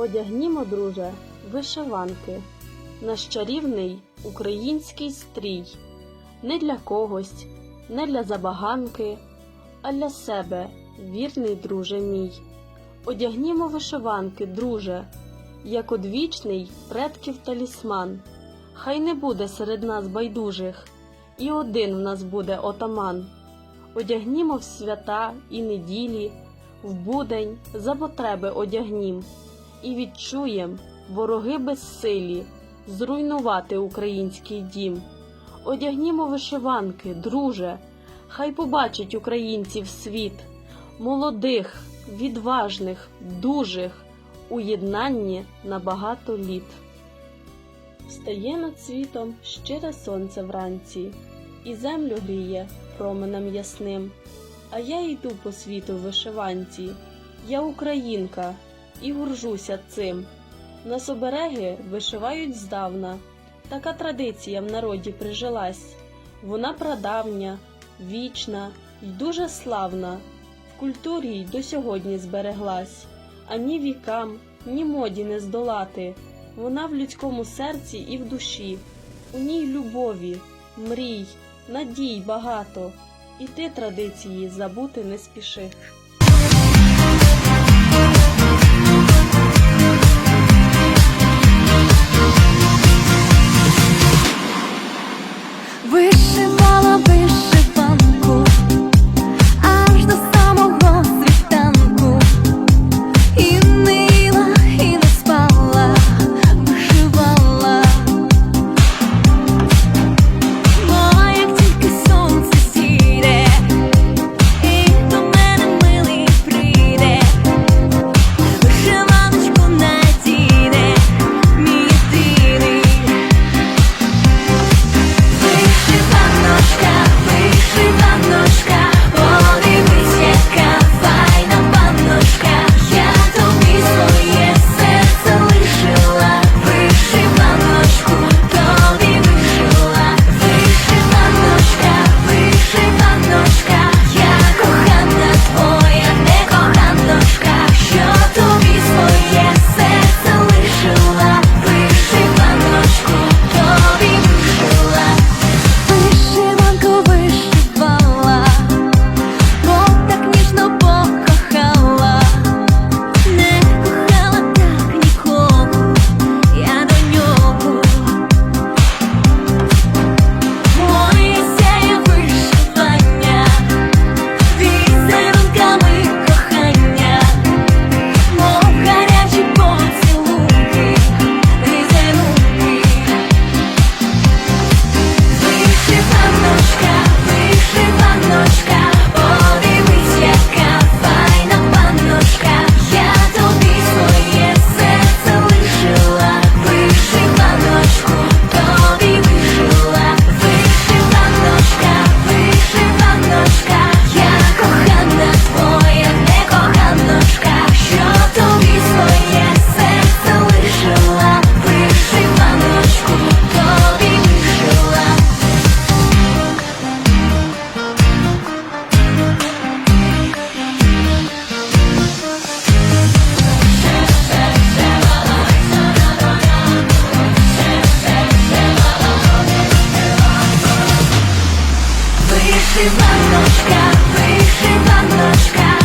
Одягнімо, друже, вишиванки, наш чарівний український стрій, не для когось, не для забаганки, а для себе, вірний друже мій. Одягнімо вишиванки, друже, як одвічний предків талісман. Хай не буде серед нас байдужих, і один в нас буде отаман. Одягнімо в свята і неділі, в будень за потреби одягнім, і відчуєм вороги безсилі зруйнувати український дім. Одягнімо вишиванки, друже, хай побачить українців світ, молодих, відважних, дужих, у єднанні на багато літ. Встає над світом щире сонце вранці, і землю гріє променем ясним. А я йду по світу в вишиванці, я українка і горжуся цим. Нас обереги вишивають здавна, така традиція в народі прижилась. Вона прадавня, вічна й дуже славна, в культурі й до сьогодні збереглась, а ні вікам, ні моді не здолати. Вона в людському серці і в душі, у ній любові, мрій, надій багато, і ти традиції забути не спіши. Вишиваночка, вишиваночка,